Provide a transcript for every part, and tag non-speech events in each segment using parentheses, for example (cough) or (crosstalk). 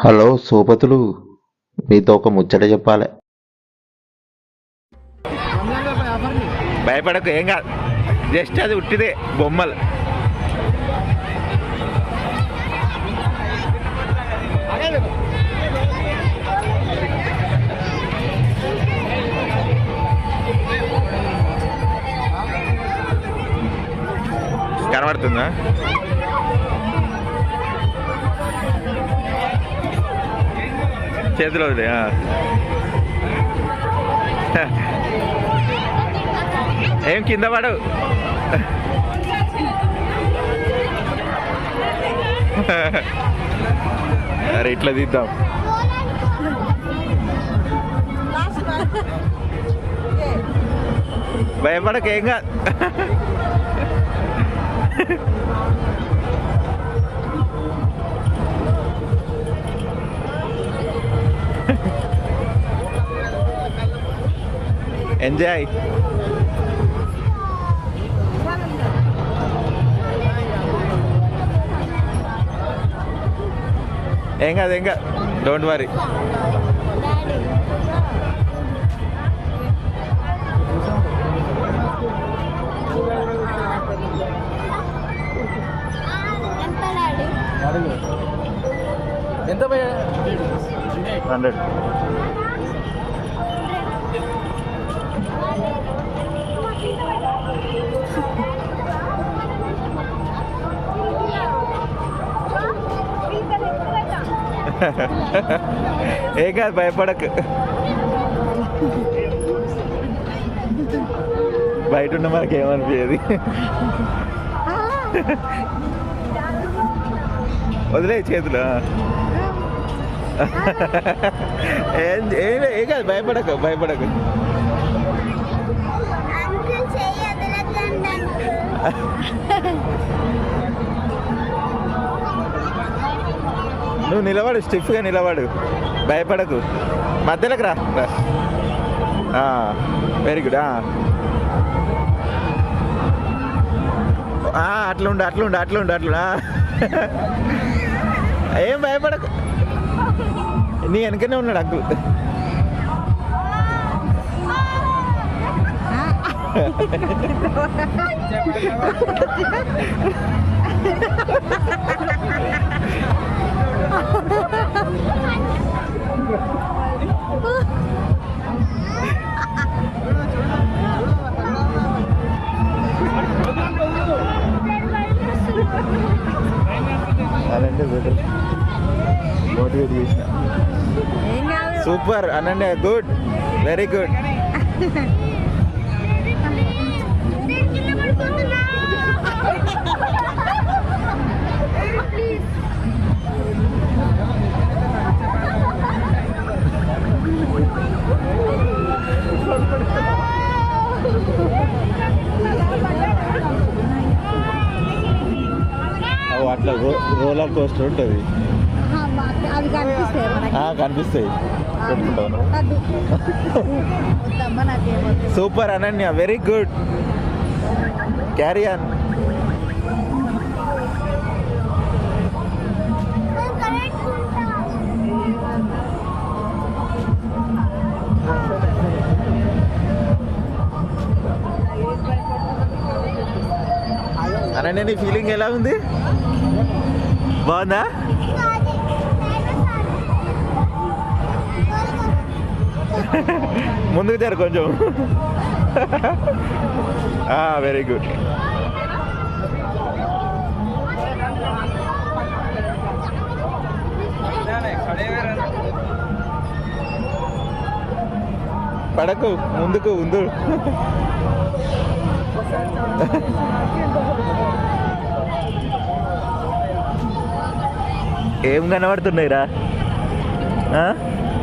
Hello సోపతులు మీతో ఒక ముచ్చట చెప్పాలి. భయపడకు ఏం కాదు. జస్ట్ అది ఉట్టిదే బొమ్మలు. కనబడుతుందా? చేతిలో ఆ. ఏం కింద పడు? అరే ఇట్లా తీద్దాం భయపడకేం కాదు. ఎంజాయ్ ఏం కాదు ఏం కాదు. డోంట్ వరీ ఎంత భయ హండ్రెడ్. ఏం కాదు భయపడకు. బయట ఉన్న మనకి ఏమనిపించేది వదిలే చేతులు. (laughs) ఏం ఏం కాదు భయపడకు భయపడకు. నువ్వు నిలబడు స్టిఫ్గా నిలబడు. భయపడకు. మధ్యలోకి రా. వెరీ గుడ్ అట్లుండు అట్లుండు అట్లుండు అట్లు ఆ. (laughs) ఏం భయపడకు. నీ వెనకనే ఉన్నాడు అంకుల్ అనండి బెటర్ super అనండి గుడ్ వెరీ గుడ్ అట్లా రోలర్ కోస్టర్ ఉంటుంది. కనిపిస్తాయి. Super Ananya very good. Carry on. Ananya నీ ఫీలింగ్ ఎలా ఉంది? బాగుందా? ముందుకు జరు కొంచెం. (laughs) వెరీ గుడ్ పడకు ముందుకు ముందు. ఏం కనబడుతున్నాయి రా ఆ?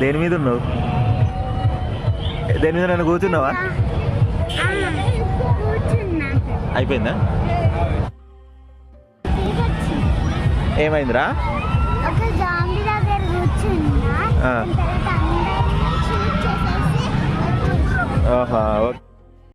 దేని మీద ఉన్నావు? దేని మీద నన్ను కూర్చున్నావా? అయిపోయిందా. ఏమైందిరా. ఆహా ఓకే